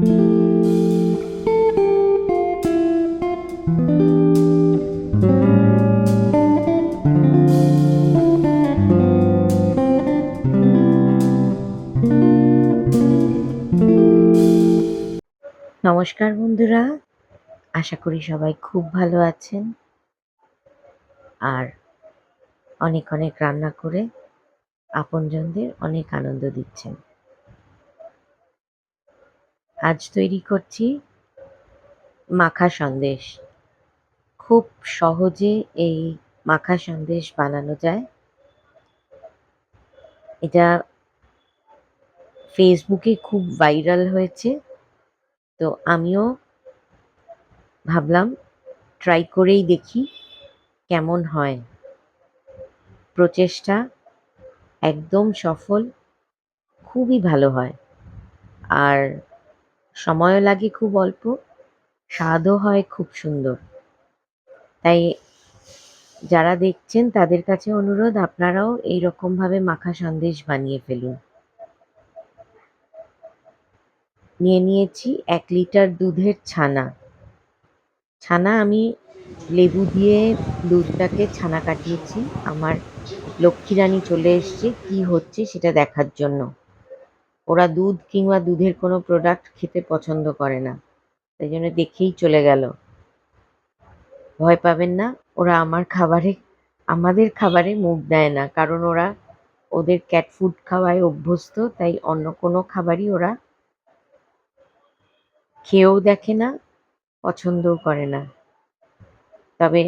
নমস্কার বন্ধুরা, আশা করি সবাই খুব ভালো আছেন। আর অনেক অনেক রান্না করে আপনজনদের অনেক আনন্দ দিচ্ছেন। আজ তৈরি করছি মাখা সন্দেশ। খুব সহজে এই মাখা সন্দেশ বানানো যায়। এটা ফেসবুকে খুব ভাইরাল হয়েছে। তো আমিও ভাবলাম, ট্রাই করেই দেখি কেমন হয়। প্রচেষ্টা একদম সফল, খুবই ভালো হয়। আর সময়ও লাগে খুব অল্প, স্বাদও হয় খুব সুন্দর। তাই যারা দেখছেন তাদের কাছে অনুরোধ, আপনারাও এই রকমভাবে মাখা সন্দেশ বানিয়ে ফেলুন। নিয়ে নিয়েছি এক লিটার দুধের ছানা। ছানা আমি লেবু দিয়ে দুধটাকে ছানা কাটিয়েছি। আমার লক্ষ্মী রানী চলে এসছে, কি হচ্ছে সেটা দেখার জন্য। ওরা দুধ কিংবা দুধের কোনো প্রোডাক্ট খেতে পছন্দ করে না। তাই জন্য দেখেই চলে গেল। ভয় পাবেন না, ওরা আমার খাবারে, আমাদের খাবারে মুখ দেয় না। কারণ ওরা ওদের ক্যাট ফুড খাওয়ায় অভ্যস্ত, তাই অন্য কোনো খাবারই ওরা খেয়েও দেখে না, পছন্দও করে না। তবে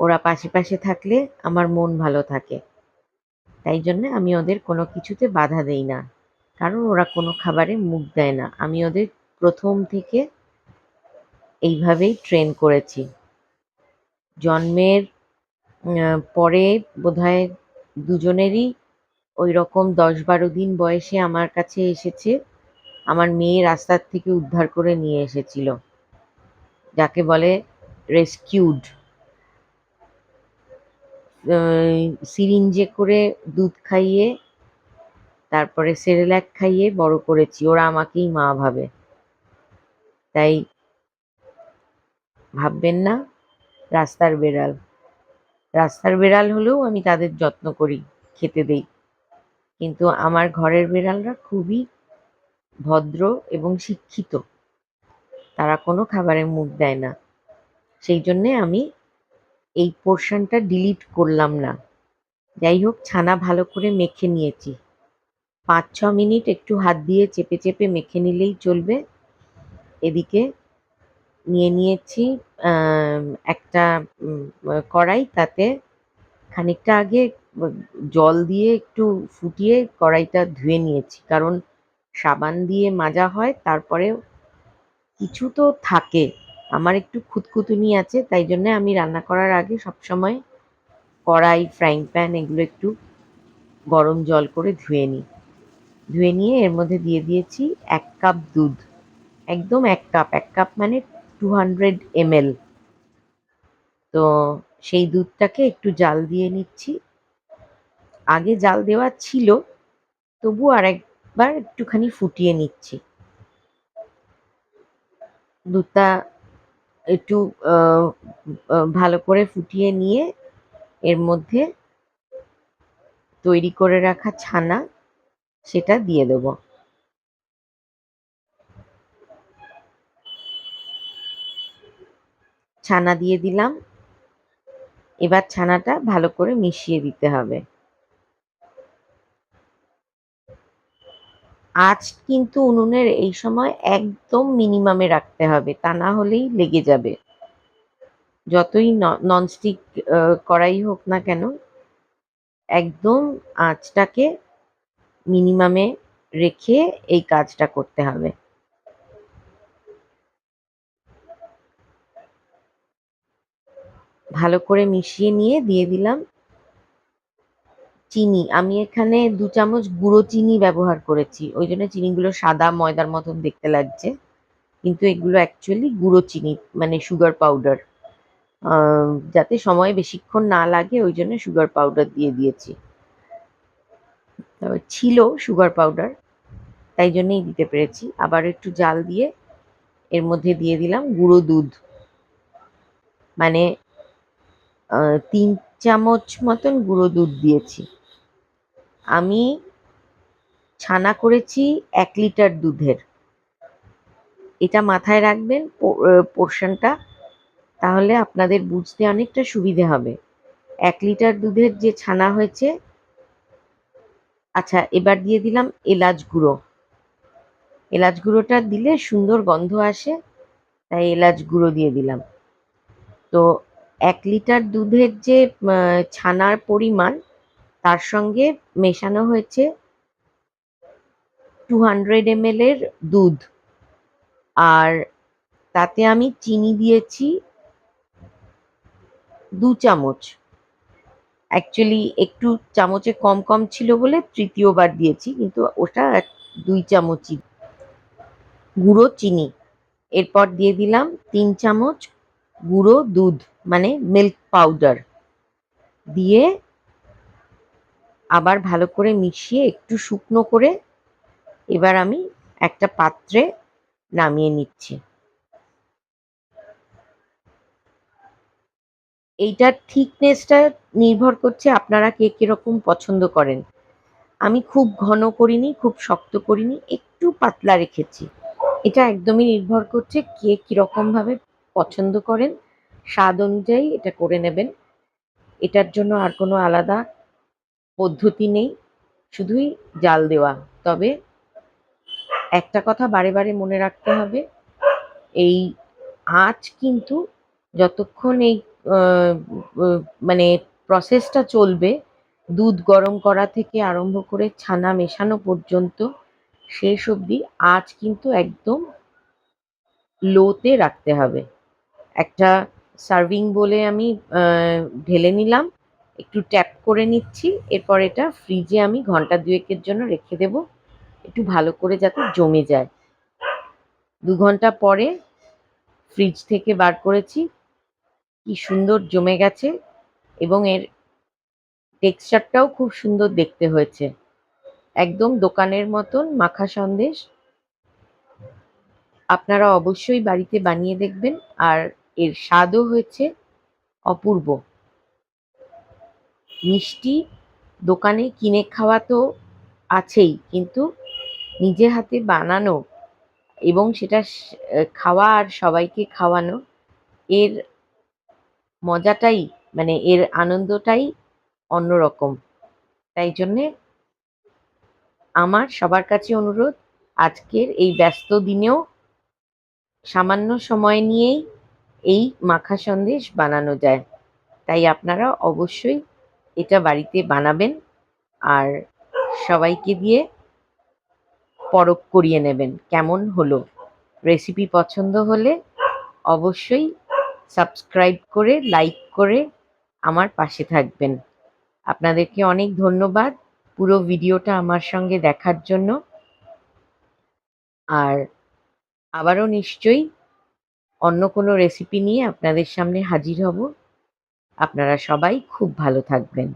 ওরা পাশে পাশে থাকলে আমার মন ভালো থাকে। তাই জন্য আমি ওদের কোনো কিছুতে বাধা দেই না। কারণ ওরা কোনো খাবারে মুখ দেয় না। আমি ওদের প্রথম থেকে এইভাবেই ট্রেন করেছি। জন্মের পরে বোধহয় দুজনেরই ওই রকম দশ বারো দিন বয়সে আমার কাছে এসেছে। আমার মেয়ে রাস্তার থেকে উদ্ধার করে নিয়ে এসেছিল। যাকে বলে রেস্কিউড সিরিঞ্জে করে দুধ খাইয়ে তারপরে সেরেল্যাক খাইয়ে বড় করেছি, ওরা আমাকেই মা ভাবে। তাই ভাববেন না, রাস্তার বেড়াল। রাস্তার বেড়াল হলেও আমি তাদের যত্ন করি, খেতে দেই। কিন্তু আমার ঘরের বেড়ালরা খুবই ভদ্র এবং শিক্ষিত। তারা কোনো খাবারে মুখ দেয় না। সেই জন্যে আমি এই পোর্শনটা ডিলিট করলাম না। যাই হোক, ছানা ভালো করে মেখে নিয়েছি। পাঁচ ছ মিনিট একটু হাত দিয়ে চেপে চেপে মেখে নিলেই চলবে। এদিকে নিয়ে নিয়েছি একটা কড়াই তাতে খানিকটা আগে জল দিয়ে একটু ফুটিয়ে কড়াইটা ধুয়ে নিয়েছি। কারণ সাবান দিয়ে মাজা হয়, তারপরে কিছু তো থাকে। আমার একটু খুঁতখুঁতুনি আছে, তাই জন্য আমি রান্না করার আগে সবসময় কড়াই, ফ্রাইং প্যান এগুলো একটু গরম জল করে ধুয়ে নিই। ধুয়ে নিয়ে এর মধ্যে দিয়ে দিয়েছি এক কাপ দুধ। একদম এক কাপ এক কাপ মানে টু হান্ড্রেড এমএল তো সেই দুধটাকে একটু জাল দিয়ে নিচ্ছি। আগে জাল দেওয়া ছিল, তবু আর একবার একটুখানি ফুটিয়ে নিচ্ছি। দুধটা একটু ভালো করে ফুটিয়ে নিয়ে এর মধ্যে তৈরি করে রাখা ছানা সেটা দিয়ে দেব। ছানা দিয়ে দিলাম। এবার ছানাটা ভালো করে মিশিয়ে দিতে হবে। আঁচ কিন্তু উনুনের এই সময় একদম মিনিমামে রাখতে হবে, তা না হলেই লেগে যাবে। যতই ননস্টিক কড়াই হোক না কেন, একদম আঁচটাকে মিনিমামে রেখে এই কাজটা করতে হবে। ভালো করে মিশিয়ে নিয়ে দিয়ে দিলাম চিনি। আমি এখানে দু চামচ গুঁড়ো চিনি ব্যবহার করেছি। ওই জন্য চিনিগুলো সাদা ময়দার মতন দেখতে লাগছে। কিন্তু এগুলো অ্যাকচুয়ালি গুঁড়ো চিনি মানে সুগার পাউডার যাতে সময় বেশিক্ষণ না লাগে, ওই জন্য সুগার পাউডার দিয়ে দিয়েছি। তবে ছিল সুগার পাউডার তাই জন্যেই দিতে পেরেছি। আবার একটু জাল দিয়ে এর মধ্যে দিয়ে দিলাম গুঁড়ো দুধ। মানে তিন চামচ মতন গুঁড়ো দুধ দিয়েছি। আমি ছানা করেছি এক লিটার দুধের। এটা মাথায় রাখবেন পোর্শনটা, তাহলে আপনাদের বুঝতে অনেকটা সুবিধে হবে। এক লিটার দুধের যে ছানা হয়েছে আচ্ছা এবার দিয়ে দিলাম এলাচ গুঁড়ো। এলাচ গুঁড়োটা দিলে সুন্দর গন্ধ আসে, তাই এলাচ গুঁড়ো দিয়ে দিলাম। তো এক লিটার দুধের যে ছানার পরিমাণ, তার সঙ্গে মেশানো হয়েছে টু হান্ড্রেড এম এর দুধ। আর তাতে আমি চিনি দিয়েছি দু চামচ। অ্যাকচুয়ালি একটু চামচে কম কম ছিল বলে তৃতীয়বার দিয়েছি, কিন্তু ওটা দুই চামচই। গুঁড়ো চিনি। এরপর দিয়ে দিলাম তিন চামচ গুঁড়ো দুধ মানে মিল্ক পাউডার দিয়ে আবার ভালো করে মিশিয়ে একটু শুকনো করে এবার আমি একটা পাত্রে নামিয়ে নিচ্ছি। এইটার থিকনেসটা নির্ভর করছে আপনারা কে কীরকম পছন্দ করেন। আমি খুব ঘন করিনি, খুব শক্ত করিনি, একটু পাতলা রেখেছি। এটা একদমই নির্ভর করছে কে কীরকম ভাবে পছন্দ করেন, স্বাদ অনুযায়ী এটা করে নেবেন। এটার জন্য আর কোনো আলাদা পদ্ধতি নেই, শুধুই জাল দেওয়া। তবে একটা কথা বারে বারে মনে রাখতে হবে, এই আঁচ কিন্তু যতক্ষণ এই মানে প্রসেসটা চলবে। দুধ গরম করা থেকে আরম্ভ করে ছানা মেশানো পর্যন্ত শেষ অবধি আঁচ কিন্তু একদম লোতে রাখতে হবে। একটা সার্ভিং বলে আমি ঢেলে নিলাম, একটু ট্যাপ করে নিচ্ছি, এরপর এটা ফ্রিজে আমি ঘণ্টা দুয়েকের জন্য রেখে দেব, একটু ভালো করে যাতে জমে যায়। দু ঘণ্টা পরে ফ্রিজ থেকে বার করেছি কি সুন্দর জমে গেছে এবং এর টেক্সচারটাও খুব সুন্দর দেখতে হয়েছে। একদম দোকানের মতন মাখা সন্দেশ। আপনারা অবশ্যই বাড়িতে বানিয়ে দেখবেন আর এর স্বাদও হয়েছে অপূর্ব। মিষ্টি দোকানে কিনে খাওয়া তো আছেই, কিন্তু নিজে হাতে বানানো এবং সেটা খাওয়া আর সবাইকে খাওয়ানো, এর মজাটাই মানে এর আনন্দটাই অন্যরকম। তাই জন্যে আমার সবার কাছে অনুরোধ, আজকের এই ব্যস্ত দিনেও সামান্য সময় নিয়েই এই মাখা সন্দেশ বানানো যায়। তাই আপনারা অবশ্যই এটা বাড়িতে বানাবেন আর সবাইকে দিয়ে পরখ করিয়ে নেবেন, কেমন হলো? রেসিপি পছন্দ হলে অবশ্যই সাবস্ক্রাইব করে, লাইক করে আমার পাশে থাকবেন। আপনাদেরকে অনেক ধন্যবাদ পুরো ভিডিওটা আমার সঙ্গে দেখার জন্য। আর আবারও নিশ্চয়ই অন্য কোনো রেসিপি নিয়ে আপনাদের সামনে হাজির হব। আপনারা সবাই খুব ভালো থাকবেন।